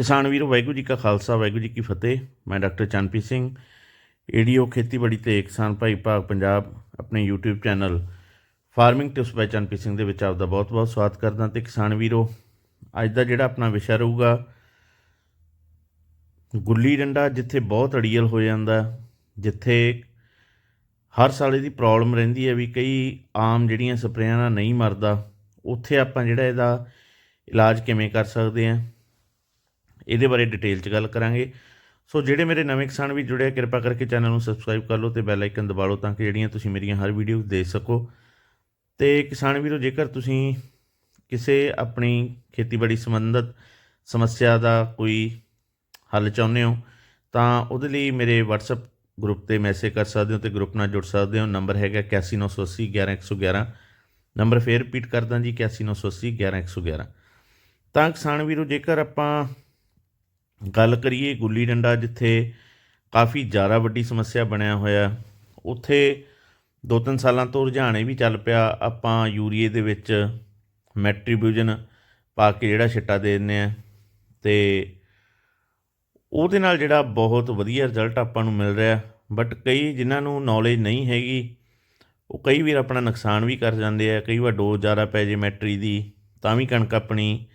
ਕਿਸਾਨ ਵੀਰੋ, ਵਾਹਿਗੁਰੂ ਜੀ ਕਾ ਖਾਲਸਾ, ਵਾਹਿਗੁਰੂ ਜੀ ਕੀ ਫਤਿਹ। ਮੈਂ ਡਾਕਟਰ ਚੰਨਪ੍ਰੀਤ ਸਿੰਘ, ਏਡੀਓ ਖੇਤੀਬਾੜੀ ਤੇ ਕਿਸਾਨ ਭਾਈ ਭਾਗ ਪੰਜਾਬ, ਆਪਣੇ YouTube ਚੈਨਲ ਫਾਰਮਿੰਗ ਟਿਪਸ ਬਾਈ ਚੰਨਪ੍ਰੀਤ ਸਿੰਘ ਦੇ ਵਿੱਚ ਆਪ ਦਾ ਬਹੁਤ-ਬਹੁਤ ਸਵਾਗਤ ਕਰਦਾ ਤੇ ਕਿਸਾਨ ਵੀਰੋ, ਅੱਜ ਦਾ ਜਿਹੜਾ ਆਪਣਾ ਵਿਸ਼ਾ ਰਹੂਗਾ, ਗੁੱਲੀ ਡੰਡਾ, ਜਿੱਥੇ ਬਹੁਤ ਅੜੀਅਲ ਹੋ ਜਾਂਦਾ, ਜਿੱਥੇ ਹਰ ਸਾਲ ਇਹਦੀ ਪ੍ਰੋਬਲਮ ਰਹਿੰਦੀ ਹੈ ਵੀ ਕਈ ਆਮ ਜਿਹੜੀਆਂ ਸਪਰੇਆਂ ਨਾਲ ਨਹੀਂ ਮਰਦਾ, ਉੱਥੇ ਆਪਾਂ ਜਿਹੜਾ ਇਹਦਾ ਇਲਾਜ ਕਿਵੇਂ ਕਰ ਸਕਦੇ ਹਾਂ? ਇਹਦੇ ਬਾਰੇ ਡਿਟੇਲ 'ਚ ਗੱਲ ਕਰਾਂਗੇ। ਸੋ ਜਿਹੜੇ ਮੇਰੇ ਨਵੇਂ ਕਿਸਾਨ ਵੀ ਜੁੜੇ ਆ, ਕਿਰਪਾ ਕਰਕੇ ਚੈਨਲ ਨੂੰ ਸਬਸਕ੍ਰਾਈਬ ਕਰ ਲਓ ਤੇ ਬੈਲ ਆਈਕਨ ਦਬਾ ਲਓ ਤਾਂ ਕਿ ਜਿਹੜੀਆਂ ਤੁਸੀਂ ਮੇਰੀਆਂ ਹਰ ਵੀਡੀਓ ਦੇਖ ਸਕੋ। ਤੇ ਕਿਸਾਨ ਵੀਰੋ, ਜੇਕਰ ਤੁਸੀਂ ਕਿਸੇ ਆਪਣੀ ਖੇਤੀਬਾੜੀ ਸੰਬੰਧਤ ਸਮੱਸਿਆ ਦਾ ਕੋਈ ਹੱਲ ਚਾਹੁੰਦੇ ਹੋ, ਤਾਂ ਉਹਦੇ ਲਈ ਮੇਰੇ WhatsApp ਗਰੁੱਪ ਤੇ ਮੈਸੇਜ ਕਰ ਸਕਦੇ ਹੋ ਤੇ ਗਰੁੱਪ ਨਾਲ ਜੁੜ ਸਕਦੇ ਹੋ। ਨੰਬਰ ਹੈਗਾ 819880 11111 ਨੰਬਰ ਫੇਰ ਰਿਪੀਟ ਕਰਦਾ ਜੀ 819880 11111 ਤਾਂ ਕਿਸਾਨ ਵੀਰੋ, ਜੇਕਰ ਆਪਾਂ ਗੱਲ ਕਰੀਏ ਗੁੱਲੀ ਡੰਡਾ ਜਿੱਥੇ ਕਾਫੀ ਜ਼ਿਆਦਾ ਵੱਡੀ ਸਮੱਸਿਆ ਬਣਿਆ ਹੋਇਆ, ਉੱਥੇ ਦੋ ਤਿੰਨ ਸਾਲਾਂ ਤੋਂ ਰੁਝਾਨ ਇਹ ਵੀ ਚੱਲ ਪਿਆ, ਆਪਾਂ ਯੂਰੀਏ ਦੇ ਵਿੱਚ ਮੈਟ੍ਰੀਬਿਊਜਨ ਪਾ ਕੇ ਜਿਹੜਾ ਛਿੱਟਾ ਦੇ ਦਿੰਦੇ ਆ ਤੇ ਉਹਦੇ ਨਾਲ ਜਿਹੜਾ ਬਹੁਤ ਵਧੀਆ ਰਿਜ਼ਲਟ ਆਪਾਂ ਨੂੰ ਮਿਲ ਰਿਹਾ, ਬਟ ਕਈ ਜਿਨ੍ਹਾਂ ਨੂੰ ਨੌਲੇਜ ਨਹੀਂ ਹੈਗੀ, ਉਹ ਕਈ ਵਾਰ ਆਪਣਾ ਨੁਕਸਾਨ ਵੀ ਕਰ ਜਾਂਦੇ ਆ, ਕਈ ਵਾਰ ਡੋਜ਼ ਜ਼ਿਆਦਾ ਪੈ ਜੇ ਮੈਟਰੀ ਦੀ, ਤਾਂ ਵੀ ਕਣਕ ਆਪਣੀ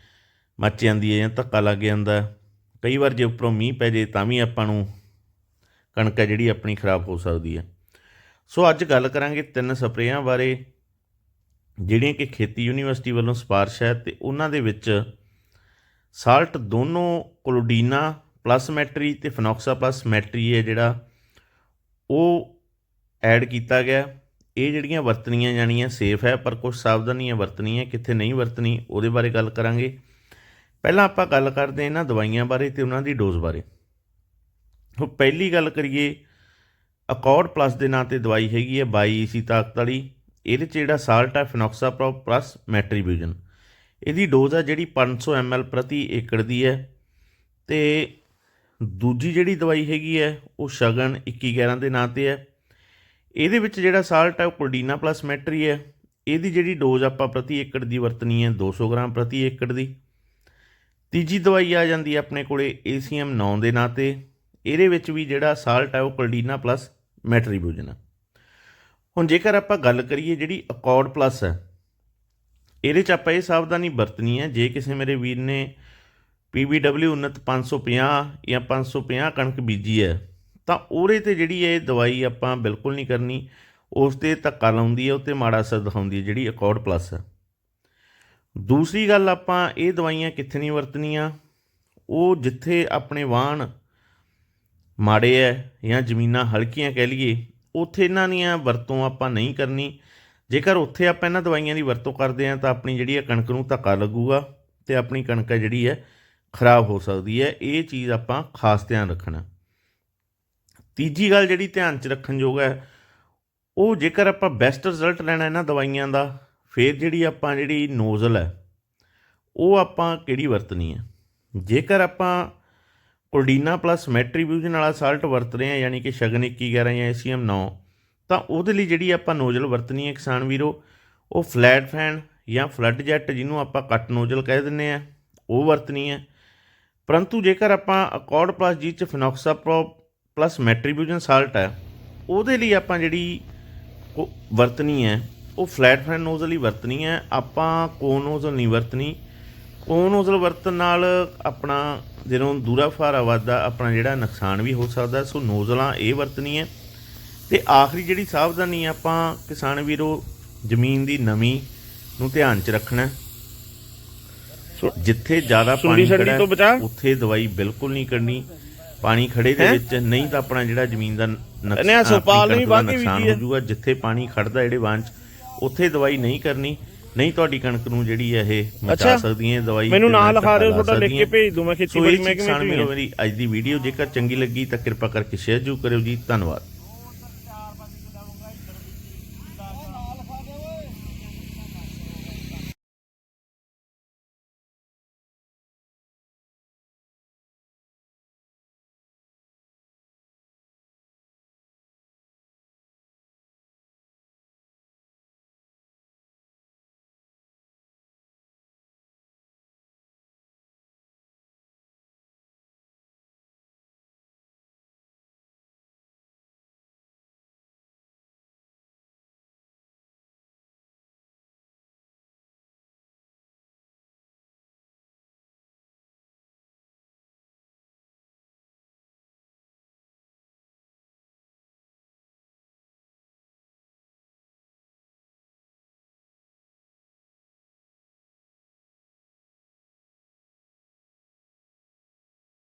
ਮੱਚ ਜਾਂਦੀ ਹੈ ਜਾਂ ਧੱਕਾ ਲੱਗ ਜਾਂਦਾ। ਕਈ ਵਾਰ ਜੇ ਉੱਪਰੋਂ ਮੀਂਹ ਪੈ ਜੇ ਤਾਂ ਵੀ ਆਪਾਂ ਨੂੰ ਕਣਕ ਹੈ ਜਿਹੜੀ ਆਪਣੀ ਖਰਾਬ ਹੋ ਸਕਦੀ ਹੈ। ਸੋ ਅੱਜ ਗੱਲ ਕਰਾਂਗੇ ਤਿੰਨ ਸਪਰੇਆਂ ਬਾਰੇ, ਜਿਹੜੀਆਂ ਕਿ ਖੇਤੀ ਯੂਨੀਵਰਸਿਟੀ ਵੱਲੋਂ ਸਿਫਾਰਿਸ਼ ਹੈ ਤੇ ਉਹਨਾਂ ਦੇ ਵਿੱਚ ਸਾਲਟ ਦੋਨੋਂ ਕੋਲੋਡੀਨਾ ਪਲੱਸ ਮੈਟਰੀ ਤੇ ਫਨੋਕਸਾ ਪਲੱਸ ਮੈਟਰੀ ਹੈ ਜਿਹੜਾ ਉਹ ਐਡ ਕੀਤਾ ਗਿਆ। ਇਹ ਜਿਹੜੀਆਂ ਵਰਤਣੀਆਂ ਜਾਣੀਆਂ ਸੇਫ ਹੈ, ਪਰ ਕੁਝ ਸਾਵਧਾਨੀਆਂ ਵਰਤਣੀਆਂ ਕਿੱਥੇ ਨਹੀਂ ਵਰਤਣੀ ਉਹਦੇ ਬਾਰੇ ਗੱਲ ਕਰਾਂਗੇ। ਪਹਿਲਾਂ ਆਪਾਂ ਗੱਲ ਕਰਦੇ ਹਾਂ ਇਹਨਾਂ ਦਵਾਈਆਂ ਬਾਰੇ ਤੇ ਉਹਨਾਂ ਦੀ ਡੋਜ਼ ਬਾਰੇ। ਹੁਣ ਪਹਿਲੀ ਗੱਲ ਕਰੀਏ ਅਕੋਰਡ ਪਲੱਸ ਦੇ ਨਾਂ ਤੇ ਦਵਾਈ ਹੈਗੀ ਹੈ 22 ਈਸੀ ਤਾਕਤ ਵਾਲੀ। ਇਹਦੇ 'ਚ ਜਿਹੜਾ ਸਾਲਟ ਹੈ ਫਿਨੋਕਸਾਪ੍ਰੋ ਪਲੱਸ ਮੈਟਰੀਬਿਊਜਨ ਇਹਦੀ ਡੋਜ਼ ਆ ਜਿਹੜੀ 500 ml ਪ੍ਰਤੀ ਏਕੜ ਦੀ ਹੈ। ਤੇ ਦੂਜੀ ਜਿਹੜੀ ਦਵਾਈ ਹੈਗੀ ਹੈ, ਉਹ ਸ਼ਗਨ 2111 ਦੇ ਨਾਂ ਤੇ ਹੈ। ਇਹਦੇ ਵਿੱਚ ਜਿਹੜਾ ਸਾਲਟ ਹੈ ਉਹ ਕੋਲਡੀਨਾ ਪਲੱਸ ਮੈਟਰੀ ਹੈ। ਇਹਦੀ ਜਿਹੜੀ ਡੋਜ਼ ਆਪਾਂ ਪ੍ਰਤੀ ਏਕੜ ਦੀ ਵਰਤਣੀ ਹੈ 200 ਗ੍ਰਾਮ ਪ੍ਰਤੀ ਏਕੜ ਦੀ। ਤੀਜੀ ਦਵਾਈ ਆ ਜਾਂਦੀ ਹੈ ਆਪਣੇ ਕੋਲੇ ACM 9 ਦੇ ਨਾਂ ਤੇ। ਇਹਦੇ ਵਿੱਚ ਵੀ ਜਿਹੜਾ ਸਾਲਟ ਹੈ ਉਹ ਕਲਡੀਨਾ ਪਲੱਸ ਮੈਟਰੀਬੂਜਨ ਹੁਣ ਜੇਕਰ ਆਪਾਂ ਗੱਲ ਕਰੀਏ ਜਿਹੜੀ ਅਕੋਰਡ ਪਲੱਸ ਹੈ ਇਹਦੇ ਚ ਆਪਾਂ ਇਹ ਸਾਵਧਾਨੀ ਵਰਤਣੀ ਹੈ ਜੇ ਕਿਸੇ ਮੇਰੇ ਵੀਰ ਨੇ PBW ਉਨਤ 550 ਜਾਂ 550 ਕਣਕ ਬੀਜੀ ਹੈ ਤਾਂ ਉਹਦੇ ਤੇ ਜਿਹੜੀ ਇਹ ਦਵਾਈ ਆਪਾਂ ਬਿਲਕੁਲ ਨਹੀਂ ਕਰਨੀ, ਉਸ ਤੇ ਧੱਕਾ ਲਾਉਂਦੀ ਹੈ ਉਹ 'ਤੇ ਮਾੜਾ ਅਸਰ ਦਿਖਾਉਂਦੀ ਹੈ ਜਿਹੜੀ ਅਕੋਰਡ ਪਲੱਸ ਹੈ ਦੂਸਰੀ ਗੱਲ ਆਪਾਂ ਇਹ ਦਵਾਈਆਂ ਕਿੱਥੇ ਨਹੀਂ ਵਰਤਣੀਆਂ? ਉਹ ਜਿੱਥੇ ਆਪਣੇ ਵਾਹਣ ਮਾੜੇ ਹੈ ਜਾਂ ਜ਼ਮੀਨਾਂ ਹਲਕੀਆਂ ਕਹਿ ਲਈਏ, ਉੱਥੇ ਇਹਨਾਂ ਦੀਆਂ ਵਰਤੋਂ ਆਪਾਂ ਨਹੀਂ ਕਰਨੀ। ਜੇਕਰ ਉੱਥੇ ਆਪਾਂ ਇਹਨਾਂ ਦਵਾਈਆਂ ਦੀ ਵਰਤੋਂ ਕਰਦੇ ਹਾਂ ਤਾਂ ਆਪਣੀ ਜਿਹੜੀ ਹੈ ਕਣਕ ਨੂੰ ਧੱਕਾ ਲੱਗੂਗਾ ਤੇ ਆਪਣੀ ਕਣਕ ਹੈ ਜਿਹੜੀ ਹੈ ਖਰਾਬ ਹੋ ਸਕਦੀ ਹੈ ਇਹ ਚੀਜ਼ ਆਪਾਂ ਖਾਸ ਧਿਆਨ ਰੱਖਣਾ। ਤੀਜੀ ਗੱਲ ਜਿਹੜੀ ਧਿਆਨ 'ਚ ਰੱਖਣ ਯੋਗ ਹੈ ਉਹ ਜੇਕਰ ਆਪਾਂ ਬੈਸਟ ਰਿਜ਼ਲਟ ਲੈਣਾ ਇਹਨਾਂ ਦਵਾਈਆਂ ਦਾ ਫਿਰ ਜਿਹੜੀ ਆਪਾਂ ਜਿਹੜੀ ਨੋਜ਼ਲ ਹੈ, ਉਹ ਆਪਾਂ ਕਿਹੜੀ ਵਰਤਣੀ ਹੈ? ਜੇਕਰ ਆਪਾਂ ਕੋਲਡੀਨਾ ਪਲੱਸ ਮੈਟਰੀਬਿਊਜਨ ਵਾਲਾ ਸਾਲਟ ਵਰਤ ਰਹੇ ਹਾਂ, ਯਾਨੀ ਕਿ ਸ਼ਗਨ 2111 ਜਾਂ ACM 9 ਤਾਂ ਉਹਦੇ ਲਈ ਜਿਹੜੀ ਆਪਾਂ ਨੋਜ਼ਲ ਵਰਤਣੀ ਹੈ ਕਿਸਾਨ ਵੀਰੋ, ਉਹ ਫਲੈਟ ਫੈਨ ਜਾਂ ਫਲੱਡ ਜੈਟ ਜਿਹਨੂੰ ਆਪਾਂ ਕੱਟ ਨੋਜ਼ਲ ਕਹਿ ਦਿੰਦੇ ਆ ਉਹ ਵਰਤਣੀ ਹੈ। ਪਰੰਤੂ ਜੇਕਰ ਆਪਾਂ ਅਕੋਰਡ ਪਲੱਸ ਜੀ ਚ ਫਿਨੋਕਸਾ ਪ੍ਰੋ ਪਲੱਸ ਮੈਟਰੀਬਿਊਜਨ ਸਾਲਟ ਹੈ, ਉਹਦੇ ਲਈ ਆਪਾਂ ਜਿਹੜੀ ਵਰਤਣੀ ਹੈ ਉਹ ਫਲੈਟ ਫੈਨ ਨੋਜ਼ਲ ਹੀ ਵਰਤਣੀ ਹੈ ਆਪਾਂ ਕੋਨ ਨੋਜ਼ਲ ਨਹੀਂ ਵਰਤਣੀ ਕੋਨ ਨੋਜ਼ਲ ਵਰਤਣ ਨਾਲ ਆਪਣਾ ਜਦੋਂ ਦੂਰਾ ਫਾਰਾ ਵੱਧਦਾ ਆਪਣਾ ਜਿਹੜਾ ਨੁਕਸਾਨ ਵੀ ਹੋ ਸਕਦਾ ਸੋ ਨੋਜ਼ਲਾਂ ਇਹ ਵਰਤਣੀ ਹੈ ਤੇ ਆਖਰੀ ਜਿਹੜੀ ਸਾਵਧਾਨੀ ਆਪਾਂ ਕਿਸਾਨ ਵੀਰੋ ਜ਼ਮੀਨ ਦੀ ਨਮੀ ਨੂੰ ਧਿਆਨ 'ਚ ਰੱਖਣਾ। ਸੋ ਜਿੱਥੇ ਜ਼ਿਆਦਾ ਪਾਣੀ ਖੜਾ ਉੱਥੇ ਦਵਾਈ ਬਿਲਕੁਲ ਨਹੀਂ ਕਰਨੀ ਪਾਣੀ ਖੜੇ ਦੇ? ਵਿੱਚ ਨਹੀਂ ਤਾਂ ਆਪਣਾ ਜਿਹੜਾ ਜ਼ਮੀਨ ਦਾ ਨੁਕਸਾਨ ਹੋ। ਜਾਊਗਾ ਜਿੱਥੇ ਪਾਣੀ ਖੜਦਾ ਜਿਹੜੇ ਵਾਂ 'ਚ ਉੱਥੇ ਦਵਾਈ ਨਹੀਂ ਕਰਨੀ ਨਹੀਂ ਤੁਹਾਡੀ ਕਣਕ ਨੂੰ ਜਿਹੜੀ ਹੈ ਇਹ ਮਚਾ। ਸਕਦੀ ਹੈ ਦਵਾਈ ਮੈਨੂੰ ਨਾਂ ਲਿਖਾ ਦਿਓ ਤੁਹਾਡਾ ਲਿਖ ਕੇ। ਭੇਜ ਦੂੰ ਮੈਂ ਖੇਤੀਬਾੜੀ ਮਹਿਕਮੇ ਹਾਂ। ਮੇਰੀ ਅੱਜ ਦੀ ਵੀਡੀਓ ਜੇਕਰ ਚੰਗੀ ਲੱਗੀ ਤਾਂ ਕਿਰਪਾ ਕਰਕੇ ਸ਼ੇਅਰ ਜ਼ਰੂਰ ਕਰਿਓ ਜੀ ਧੰਨਵਾਦ